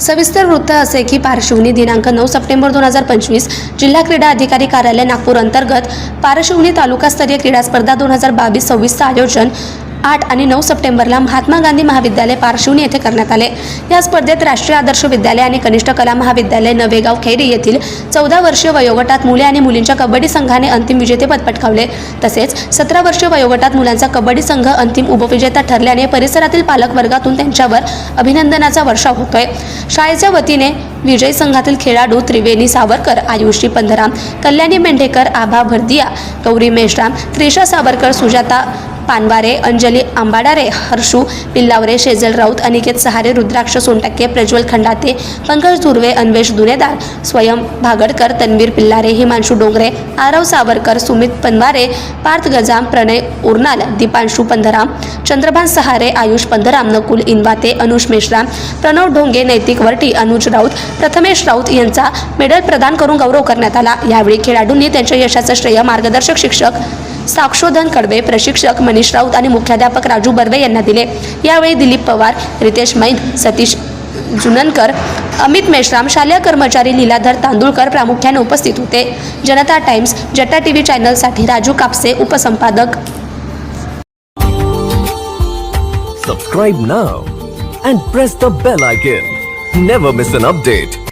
सविस्तर वृत्त असे की पार्श्वभूमी दिनांक नऊ सप्टेंबर दोन हजार पंचवीस जिल्हा क्रीडा अधिकारी कार्यालय नागपूर अंतर्गत पार्श्वनी तालुकास्तरीय क्रीडा स्पर्धा दोन हजार बावीस सव्वीसचं आयोजन आठ आणि नऊ सप्टेंबरला महात्मा गांधी महाविद्यालय पार्श्वनी येथे करण्यात आले. या स्पर्धेत राष्ट्रीय आदर्श विद्यालय आणि कनिष्ठ कला महाविद्यालय नवेगाव खेरी येथील चौदा वर्षीय वयोगटात मुले आणि मुलींच्या कबड्डी संघाने अंतिम विजेतेपद पटकावले. तसेच सतरा वर्षीय वयोगटात मुलांचा कबड्डी संघ अंतिम उपविजेता ठरल्याने परिसरातील पालकवर्गातून त्यांच्यावर अभिनंदनाचा वर्षाव होतोय. शाळेच्या वतीने विजय संघातील खेळाडू त्रिवेणी सावरकर आयुषी पंधराम कल्याणी मेंढेकर आभा भरदिया गौरी मेश्राम त्रिशा सावरकर सुजाता पानवारे अंजली आंबाडारे हर्षू पिल्लावरे शेजल राऊत अनिकेत सहारे रुद्राक्ष सोनटक्के प्रज्वल खंडाते पंकज धुर्वे अन्वेष दुनेदार स्वयं भागडकर तन्वीर पिल्लारे हिमांशू डोंगरे आरव सावरकर सुमित पनवारे पार्थ गजाम प्रणय उर्नाल दीपांशू पंधराम चंद्रभान सहारे आयुष पंधराम नकुल इनवाते अनुष मेश्राम प्रणव ढोंगे नैतिक वर्टी अनुज राऊत प्रथमेश राऊत यांचा मेडल प्रदान करून गौरव करण्यात आला. यावेळी खेळाडूंनी त्यांच्या यशाचं श्रेय मार्गदर्शक शिक्षक साक्षोधन कडवे प्रशिक्षक मनीष राऊत आणि मुख्याध्यापक राजू बर्वे यांना दिले. यावेळी दिलीप पवार रितेश मैद सतीश जुननकर अमित मेश्राम शालेय कर्मचारी लीलाधर तांदुळकर प्रामुख्याने उपस्थित होते. जनता टाइम्स जटा टी व्ही चॅनलसाठी Raju Kapse उपसंपादक. Subscribe now and press the bell icon never miss an update